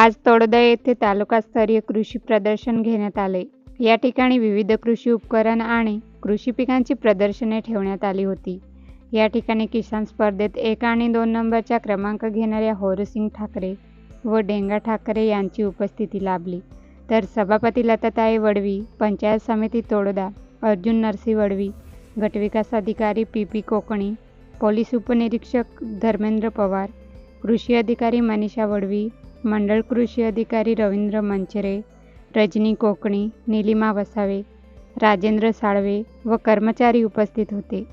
आज तोडदा येथे तालुकास्तरीय कृषी प्रदर्शन घेण्यात आले. या ठिकाणी विविध कृषी उपकरण आणि कृषी पिकांची प्रदर्शने ठेवण्यात आली होती. या ठिकाणी किसान स्पर्धेत एक आणि दोन नंबरचा क्रमांक घेणाऱ्या होरसिंग ठाकरे व डेंगा ठाकरे यांची उपस्थिती लाभली. तर सभापती लताताई वडवी पंचायत समिती तोडदा अर्जुन नरसी वडवी गटविकास अधिकारी पी पी कोकणी पोलीस उपनिरीक्षक धर्मेंद्र पवार कृषी अधिकारी मनीषा वडवी मंडळ कृषी अधिकारी रवींद्र मंचरे रजनी कोकणी निलिमा वसावे राजेंद्र साळवे व कर्मचारी उपस्थित होते.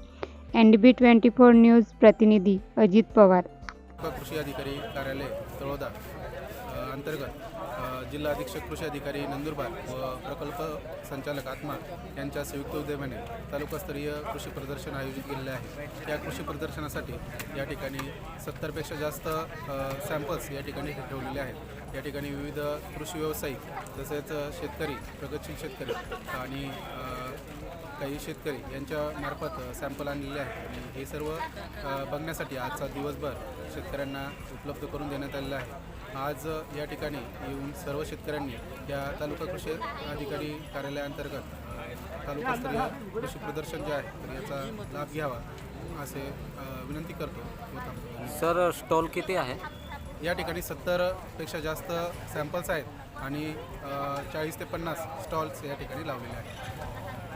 N D B twenty four news प्रतिनिधी अजित पवार. कृषी अधिकारी कार्यालय तळोदा. अंतर्गत जिल्हा अधीक्षक कृषी अधिकारी नंदुरबार व प्रकल्प संचालक आत्मा यांच्या संयुक्त उद्यमाने तालुकास्तरीय कृषी प्रदर्शन आयोजित केलेले आहे. या कृषी प्रदर्शनासाठी या ठिकाणी सत्तरपेक्षा जास्त सॅम्पल्स या ठिकाणी ठेवलेले आहेत. या ठिकाणी विविध कृषी व्यावसायिक तसेच शेतकरी प्रगतशील शेतकरी आणि काही शेतकरी यांच्यामार्फत सॅम्पल आणलेले आहेत. आणि हे सर्व बघण्यासाठी आजचा दिवसभर शेतकऱ्यांना उपलब्ध करून देण्यात आलेलं आहे. आज या ठिकाणी येऊन सर्व शेतकऱ्यांनी या तालुका कृषी अधिकारी कार्यालयाअंतर्गत तालुकास्तरीय कृषी प्रदर्शन जे आहे तर याचा लाभ घ्यावा असे विनंती करतो. सर स्टॉल किती आहे या ठिकाणी सत्तरपेक्षा जास्त सॅम्पल्स आहेत आणि चाळीस ते पन्नास स्टॉल्स या ठिकाणी लावलेले आहेत